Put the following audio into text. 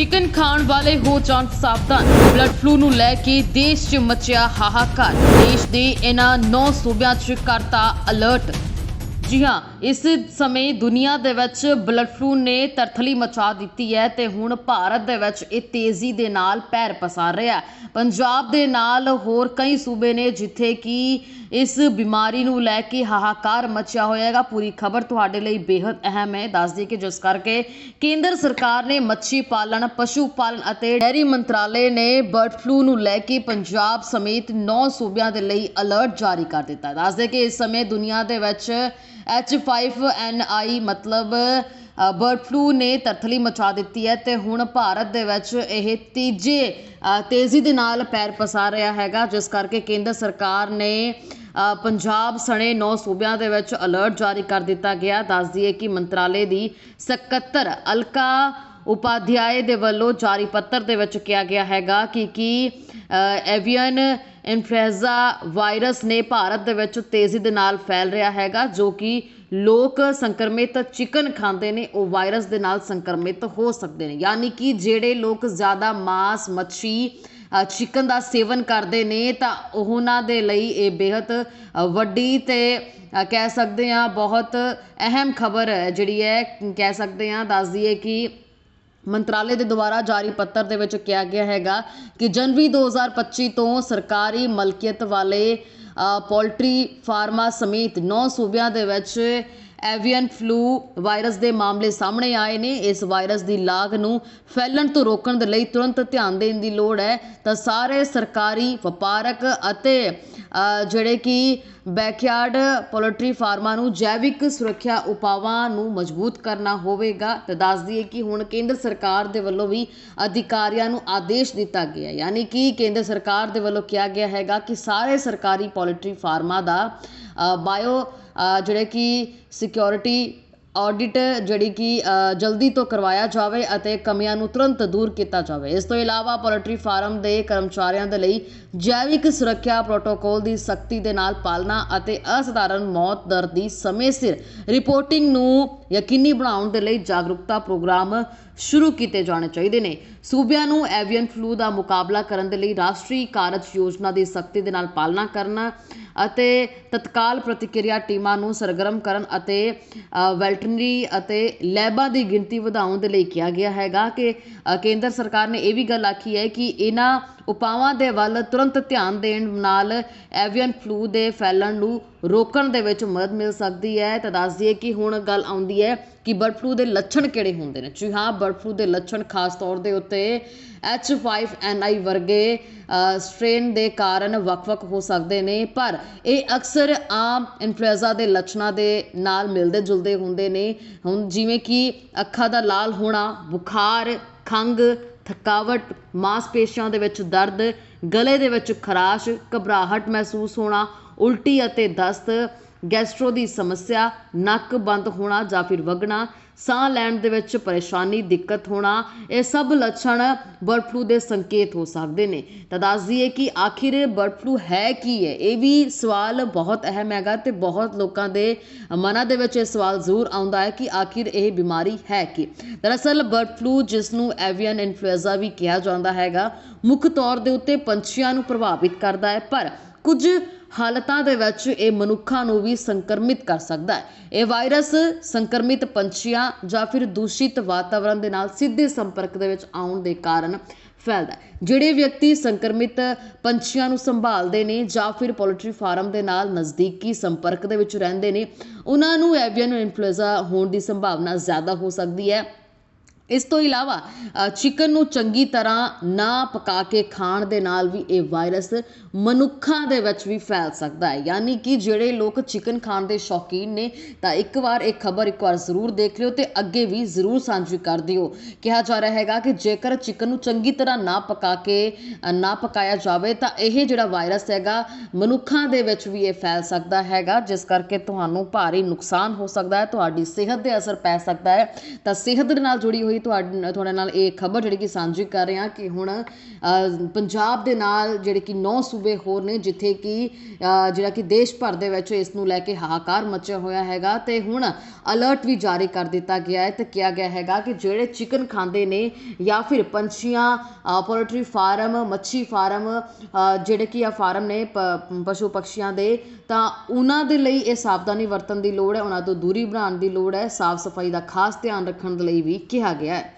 Chicken ਖਾਣ ਵਾਲੇ ਹੋ ਜਾਣ ਸਾਵਧਾਨ। ਬਲੱਡ ਫਲੂ ਨੂੰ ਲੈ ਕੇ ਦੇਸ਼ 'ਚ ਮਚਿਆ ਹਾਹਾਕਾਰ। ਦੇਸ਼ ਦੇ ਇਹਨਾਂ 9 ਸੂਬਿਆਂ 'ਚ ਕਰਤਾ ਅਲਰਟ। ਜੀ ਹਾਂ, ਇਸ ਸਮੇਂ ਦੁਨੀਆ ਦੇ ਵਿੱਚ ਬਲੱਡ ਫਲੂ ਨੇ ਤਰਥਲੀ ਮਚਾ ਦਿੱਤੀ ਹੈ ਤੇ ਹੁਣ ਭਾਰਤ ਦੇ ਵਿੱਚ ਇਹ ਤੇਜ਼ੀ ਦੇ ਨਾਲ ਪੈਰ ਪਸਾਰ ਰਿਹਾ ਪੰਜਾਬ ਦੇ ਨਾਲ ਹੋਰ ਕਈ ਸੂਬੇ ਨੇ ਜਿੱਥੇ ਕਿ ਇਸ ਬਿਮਾਰੀ ਨੂੰ ਲੈ ਕੇ ਹਾਹਾਕਾਰ ਮਚਿਆ ਹੋਇਆ ਹੈਗਾ ਪੂਰੀ ਖਬਰ ਤੁਹਾਡੇ ਲਈ ਬੇहद ਅਹਿਮ ਹੈ। ਦੱਸ ਦਈਏ ਕਿ ਜਿਸ ਕਰਕੇ ਕੇਂਦਰ ਸਰਕਾਰ ਨੇ ਮੱਛੀ ਪਾਲਣ, ਪਸ਼ੂ ਪਾਲਣ ਅਤੇ ਡੈਰੀ ਮੰਤਰਾਲੇ ਨੇ ਬਰਡ ਫਲੂ ਨੂੰ ਲੈ ਕੇ ਪੰਜਾਬ ਸਮੇਤ 9 ਸੂਬਿਆਂ ਦੇ ਲਈ ਅਲਰਟ ਜਾਰੀ ਕਰ ਦਿੱਤਾ। ਹੈ ਦੱਸ ਦਈਏ ਕਿ ਇਸ ਸਮੇਂ ਦੁਨੀਆ ਦੇ ਵਿੱਚ H5N1 ਮਤਲਬ ਬਰਡ ਫਲੂ ਨੇ ਤਰਥਲੀ ਮਚਾ ਦਿੱਤੀ ਹੈ ਤੇ ਹੁਣ ਭਾਰਤ ਦੇ ਵਿੱਚ ਇਹ ਤੀਜੇ ਤੇਜ਼ੀ ਦੇ ਨਾਲ ਪੈਰ ਪਸਾਰ ਰਿਹਾ ਹੈਗਾ, ਜਿਸ ਕਰਕੇ ਕੇਂਦਰ ਸਰਕਾਰ ਨੇ ਪੰਜਾਬ ਸਣੇ 9 ਸੂਬਿਆਂ ਦੇ ਵਿੱਚ ਅਲਰਟ ਜਾਰੀ ਕਰ ਦਿੱਤਾ ਗਿਆ। ਦੱਸ ਦਈਏ ਕਿ ਮੰਤਰਾਲੇ ਦੀ ਸਕੱਤਰ ਅਲਕਾ ਉਪਾਧਿਆਏ ਦੇ ਵੱਲੋਂ ਜਾਰੀ ਪੱਤਰ ਦੇ ਵਿੱਚ ਕਿਹਾ ਗਿਆ ਹੈਗਾ ਕਿ, ਕੀ ਐਵੀਅਨ ਇਨਫਲੂਐਂਜ਼ਾ ਵਾਇਰਸ ਨੇ ਭਾਰਤ ਦੇ ਵਿੱਚ ਤੇਜ਼ੀ ਦੇ ਨਾਲ ਫੈਲ ਰਿਹਾ ਹੈਗਾ, ਜੋ ਕਿ ਲੋਕ ਸੰਕਰਮਿਤ ਚਿਕਨ ਖਾਂਦੇ ਨੇ, ਉਹ ਵਾਇਰਸ ਦੇ ਨਾਲ ਸੰਕਰਮਿਤ ਹੋ ਸਕਦੇ ਨੇ। ਯਾਨੀ ਕਿ ਜਿਹੜੇ ਲੋਕ ਜ਼ਿਆਦਾ ਮਾਸ, ਮੱਛੀ ਚਿਕਨ ਦਾ ਸੇਵਨ ਕਰਦੇ ਨੇ, ਤਾਂ ਉਹਨਾਂ ਦੇ ਲਈ ਇਹ ਬੇहद ਵੱਡੀ ਤੇ ਕਹਿ ਸਕਦੇ ਆ ਬਹੁਤ ਅਹਿਮ ਖਬਰ ਜਿਹੜੀ ਹੈ, ਕਹਿ ਸਕਦੇ ਆ ਦੱਸ ਦਈਏ ਕਿ ਮੰਤਰਾਲੇ ਦੇ ਦੁਆਰਾ ਜਾਰੀ ਪੱਤਰ ਦੇ ਵਿੱਚ ਕਿਹਾ ਗਿਆ ਹੈਗਾ ਕਿ ਜਨਵਰੀ 2025 ਤੋਂ ਸਰਕਾਰੀ ਮਲਕੀਅਤ ਵਾਲੇ ਪੋਲਟਰੀ ਫਾਰਮਾਂ ਸਮੇਤ 9 ਸੂਬਿਆਂ ਦੇ ਵਿੱਚ ਐਵੀਅਨ ਫਲੂ ਵਾਇਰਸ ਦੇ ਮਾਮਲੇ ਸਾਹਮਣੇ ਆਏ ਨੇ। ਇਸ ਵਾਇਰਸ ਦੀ ਲਾਗ ਨੂੰ ਫੈਲਣ ਤੋਂ ਰੋਕਣ ਦੇ ਲਈ ਤੁਰੰਤ ਧਿਆਨ ਦੇਣ ਦੀ ਲੋੜ ਹੈ। ਤਾਂ ਸਾਰੇ ਸਰਕਾਰੀ ਵਪਾਰਕ ਅਤੇ ਜਿਹੜੇ ਕਿ ਬੈਕਯਾਰਡ ਪੋਲਟਰੀ ਫਾਰਮਾਂ ਨੂੰ ਜੈਵਿਕ ਸੁਰੱਖਿਆ ਉਪਾਵਾਂ ਨੂੰ ਮਜ਼ਬੂਤ ਕਰਨਾ ਹੋਵੇਗਾ ਤੇ ਦੱਸ ਦਈਏ ਕਿ ਹੁਣ ਕੇਂਦਰ ਸਰਕਾਰ ਦੇ ਵੱਲੋਂ ਵੀ ਅਧਿਕਾਰੀਆਂ ਨੂੰ ਆਦੇਸ਼ ਦਿੱਤਾ ਗਿਆ ਯਾਨੀ ਕਿ ਕੇਂਦਰ ਸਰਕਾਰ ਦੇ ਵੱਲੋਂ ਕਿਹਾ ਗਿਆ ਹੈਗਾ ਕਿ ਸਾਰੇ ਸਰਕਾਰੀ ਪੋਲਟਰੀ ਫਾਰਮਾਂ ਦਾ ਬਾਇਓ ਜਿਹੜੇ ਕਿ ਸਿਕਿਉਰਿਟੀ ਆਡਿਟ ਜਿਹੜੀ ਕਿ ਜਲਦੀ ਤੋਂ ਕਰਵਾਇਆ ਜਾਵੇ ਅਤੇ ਕਮੀਆਂ ਨੂੰ ਤੁਰੰਤ ਦੂਰ ਕੀਤਾ ਜਾਵੇ। ਇਸ ਤੋਂ ਇਲਾਵਾ ਪੋਲਟਰੀ ਫਾਰਮ ਦੇ ਕਰਮਚਾਰੀਆਂ ਦੇ ਲਈ ਜੈਵਿਕ ਸੁਰੱਖਿਆ ਪ੍ਰੋਟੋਕੋਲ ਦੀ ਸਖਤੀ ਦੇ ਨਾਲ ਪਾਲਣਾ ਅਤੇ ਅਸਧਾਰਨ ਮੌਤ ਦਰ ਦੀ ਸਮੇਂ ਸਿਰ ਰਿਪੋਰਟਿੰਗ ਨੂੰ ਯਕੀਨੀ ਬਣਾਉਣ ਦੇ ਲਈ ਜਾਗਰੂਕਤਾ ਪ੍ਰੋਗਰਾਮ ਸ਼ੁਰੂ ਕੀਤੇ ਜਾਣੇ ਚਾਹੀਦੇ ਨੇ। ਸੂਬਿਆਂ ਨੂੰ ਐਵੀਅਨ ਫਲੂ ਦਾ ਮੁਕਾਬਲਾ ਕਰਨ ਦੇ ਲਈ ਰਾਸ਼ਟਰੀ ਕਾਰਜ ਯੋਜਨਾ ਦੀ ਸਖਤੀ ਦੇ ਨਾਲ ਪਾਲਣਾ ਕਰਨਾ ਅਤੇ ਤਤਕਾਲ ਪ੍ਰਤੀਕਿਰਿਆ ਟੀਮਾਂ ਨੂੰ ਸਰਗਰਮ ਕਰਨ ਅਤੇ ਵੈਲਟਨਰੀ ਅਤੇ ਲੈਬਾਂ ਦੀ ਗਿਣਤੀ ਵਧਾਉਣ ਦੇ ਲਈ ਕਿਹਾ ਗਿਆ ਹੈਗਾ ਕਿ ਕੇਂਦਰ ਸਰਕਾਰ ਨੇ ਇਹ ਵੀ ਗੱਲ ਆਖੀ ਹੈ ਕਿ ਇਹਨਾਂ ਉਪਾਵਾਂ ਦੇ ਵੱਲ ਤੁਰੰਤ ਧਿਆਨ ਦੇਣ ਨਾਲ ਐਵੀਅਨ ਫਲੂ ਦੇ ਫੈਲਣ ਨੂੰ ਰੋਕਣ ਦੇ ਵਿੱਚ ਮਦਦ ਮਿਲ ਸਕਦੀ ਹੈ। ਤਾਂ ਦੱਸ ਦਈਏ ਕਿ ਹੁਣ ਗੱਲ ਆਉਂਦੀ ਹੈ ਕਿ ਬਰਡ ਫਲੂ ਦੇ ਲੱਛਣ ਕਿਹੜੇ ਹੁੰਦੇ ਨੇ? ਜੀ ਹਾਂ, ਬਰਡ ਫਲੂ ਦੇ ਲੱਛਣ ਖਾਸ ਤੌਰ ਦੇ ਉੱਤੇ H5N1 ਵਰਗੇ ਸਟ੍ਰੇਨ ਦੇ ਕਾਰਨ ਵੱਖ-ਵੱਖ ਹੋ ਸਕਦੇ ਨੇ, ਪਰ ਇਹ ਅਕਸਰ ਆਮ ਇਨਫਲੂਐਂਜ਼ਾ ਦੇ ਲੱਛਣਾਂ ਦੇ ਨਾਲ ਮਿਲਦੇ ਜੁਲਦੇ ਹੁੰਦੇ ਨੇ। ਹੁਣ ਜਿਵੇਂ ਕਿ ਅੱਖਾਂ ਦਾ ਲਾਲ ਹੋਣਾ, ਬੁਖਾਰ ਖੰਗ ਥਕਾਵਟ, ਮਾਸਪੇਸ਼ੀਆਂ ਦੇ ਵਿੱਚ ਦਰਦ, ਗਲੇ ਦੇ ਵਿੱਚ ਖਰਾਸ਼, ਘਬਰਾਹਟ ਮਹਿਸੂਸ ਹੋਣਾ, ਉਲਟੀ ਅਤੇ ਦਸਤ ਗੈਸਟ੍ਰੋ ਦੀ ਸਮੱਸਿਆ, ਨੱਕ ਬੰਦ ਹੋਣਾ ਜਾਂ ਫਿਰ ਵਗਣਾ, ਸਾਹ ਲੈਣ ਦੇ ਵਿੱਚ ਪਰੇਸ਼ਾਨੀ, ਦਿੱਕਤ ਹੋਣਾ, ਇਹ ਸਭ ਲੱਛਣ ਬਰਡ ਫਲੂ ਦੇ ਸੰਕੇਤ ਹੋ ਸਕਦੇ ਨੇ। ਤਾਂ ਦੱਸ ਦਈਏ ਕਿ ਆਖਿਰ ਬਰਡ ਫਲੂ ਹੈ ਕੀ ਹੈ? ਇਹ ਵੀ ਸਵਾਲ ਬਹੁਤ ਅਹਿਮ ਹੈਗਾ ਤੇ ਬਹੁਤ ਲੋਕਾਂ ਦੇ ਮਨਾਂ ਦੇ ਵਿੱਚ ਇਹ ਸਵਾਲ ਜ਼ਰੂਰ ਆਉਂਦਾ ਹੈ ਕਿ ਆਖਿਰ ਇਹ ਬਿਮਾਰੀ ਹੈ ਕੀ? ਦਰਅਸਲ ਬਰਡ ਫਲੂ, ਜਿਸ ਨੂੰ ਐਵੀਅਨ ਇਨਫਲੂਐਂਜ਼ਾ ਵੀ ਕਿਹਾ ਜਾਂਦਾ ਹੈਗਾ, ਮੁੱਖ ਤੌਰ ਦੇ ਉੱਤੇ ਪੰਛੀਆਂ ਨੂੰ ਪ੍ਰਭਾਵਿਤ ਕਰਦਾ ਹੈ, ਪਰ ਕੁਝ ਹਾਲਤਾਂ ਦੇ ਵਿੱਚ ਇਹ ਮਨੁੱਖਾਂ ਨੂੰ ਵੀ ਸੰਕਰਮਿਤ ਕਰ ਸਕਦਾ ਹੈ। ਇਹ ਵਾਇਰਸ ਸੰਕਰਮਿਤ ਪੰਛੀਆਂ ਜਾਂ ਫਿਰ ਦੂਸ਼ਿਤ ਵਾਤਾਵਰਣ ਦੇ ਨਾਲ ਸਿੱਧੇ ਸੰਪਰਕ ਦੇ ਵਿੱਚ ਆਉਣ ਦੇ ਕਾਰਨ ਫੈਲਦਾ ਜਿਹੜੇ ਵਿਅਕਤੀ ਸੰਕਰਮਿਤ ਪੰਛੀਆਂ ਨੂੰ ਸੰਭਾਲਦੇ ਨੇ ਜਾਂ ਫਿਰ ਪੋਲਟਰੀ ਫਾਰਮ ਦੇ ਨਾਲ ਨਜ਼ਦੀਕੀ ਸੰਪਰਕ ਦੇ ਵਿੱਚ ਰਹਿੰਦੇ ਨੇ, ਉਹਨਾਂ ਨੂੰ ਐਵੀਅਨ ਇਨਫਲੂਐਂਜ਼ਾ ਹੋਣ ਦੀ ਸੰਭਾਵਨਾ ਜ਼ਿਆਦਾ ਹੋ ਸਕਦੀ ਹੈ। ਇਸ ਤੋਂ ਇਲਾਵਾ ਚਿਕਨ ਨੂੰ ਚੰਗੀ ਤਰ੍ਹਾਂ ਨਾ ਪਕਾ ਕੇ ਖਾਣ ਦੇ ਨਾਲ ਵੀ ਇਹ ਵਾਇਰਸ ਮਨੁੱਖਾਂ ਦੇ ਵਿੱਚ ਵੀ ਫੈਲ ਸਕਦਾ ਹੈ। ਯਾਨੀ ਕਿ ਜਿਹੜੇ ਲੋਕ ਚਿਕਨ ਖਾਣ ਦੇ ਸ਼ੌਕੀਨ ਨੇ, ਤਾਂ ਇੱਕ ਵਾਰ ਇਹ ਖਬਰ ਇੱਕ ਵਾਰ ਜ਼ਰੂਰ ਦੇਖ ਲਿਓ ਤੇ ਅੱਗੇ ਵੀ ਜ਼ਰੂਰ ਸਾਂਝੀ ਕਰ ਦਿਓ। ਕਿਹਾ ਜਾ ਰਿਹਾ ਹੈਗਾ ਕਿ ਜੇਕਰ ਚਿਕਨ ਨੂੰ ਚੰਗੀ ਤਰ੍ਹਾਂ ਨਾ ਪਕਾ ਕੇ ਨਾ ਪਕਾਇਆ ਜਾਵੇ, ਤਾਂ ਇਹ ਜਿਹੜਾ ਵਾਇਰਸ ਹੈਗਾ, ਮਨੁੱਖਾਂ ਦੇ ਵਿੱਚ ਵੀ ਇਹ ਫੈਲ ਸਕਦਾ ਹੈਗਾ, ਜਿਸ ਕਰਕੇ ਤੁਹਾਨੂੰ ਭਾਰੀ ਨੁਕਸਾਨ ਹੋ ਸਕਦਾ ਹੈ, ਤੁਹਾਡੀ ਸਿਹਤ ਤੇ ਅਸਰ ਪੈ ਸਕਦਾ ਹੈ। ਤਾਂ ਸਿਹਤ ਦੇ ਨਾਲ ਜੁੜੀ ਹੋਈ ਤੁਹਾਡੇ ਤੁਹਾਡੇ ਨਾਲ ਇਹ ਖਬਰ ਜਿਹੜੀ ਕਿ ਸਾਂਝੀ ਕਰ ਰਹੇ ਹਾਂ ਕਿ ਹੁਣ ਪੰਜਾਬ ਦੇ ਨਾਲ ਜਿਹੜੇ ਕਿ 9 ਸੂਬੇ ਹੋਰ ਨੇ ਜਿੱਥੇ ਕਿ ਜਿਹੜਾ ਕਿ ਦੇਸ਼ ਭਰ ਦੇ ਵਿੱਚ ਇਸ ਨੂੰ ਲੈ ਕੇ ਹਾਹਾਕਾਰ ਮਚਿਆ ਹੋਇਆ ਹੈਗਾ ਤੇ ਹੁਣ ਅਲਰਟ ਵੀ ਜਾਰੀ ਕਰ ਦਿੱਤਾ ਗਿਆ ਹੈ ਤੇ ਕਿਹਾ ਗਿਆ ਹੈਗਾ ਕਿ ਜਿਹੜੇ ਚਿਕਨ ਖਾਂਦੇ ਨੇ ਜਾਂ ਫਿਰ ਪੰਛੀਆਂ ਪੋਲਟਰੀ ਫਾਰਮ, ਮੱਛੀ ਫਾਰਮ ਜਿਹੜੇ ਕਿ ਆ ਫਾਰਮ ਨੇ ਪਸ਼ੂ ਪਕਸ਼ੀਆਂ ਦੇ, ਤਾਂ ਉਹਨਾਂ ਦੇ ਲਈ ਇਹ ਸਾਵਧਾਨੀ ਵਰਤਣ ਦੀ ਲੋੜ ਹੈ, ਉਹਨਾਂ ਤੋਂ ਦੂਰੀ ਬਣਾਉਣ ਦੀ ਲੋੜ ਹੈ, ਸਾਫ਼ ਸਫ਼ਾਈ ਦਾ ਖਾਸ ਧਿਆਨ ਰੱਖਣ ਦੇ ਲਈ ਵੀ ਕਿਹਾ ਗਿਆ ਹੈ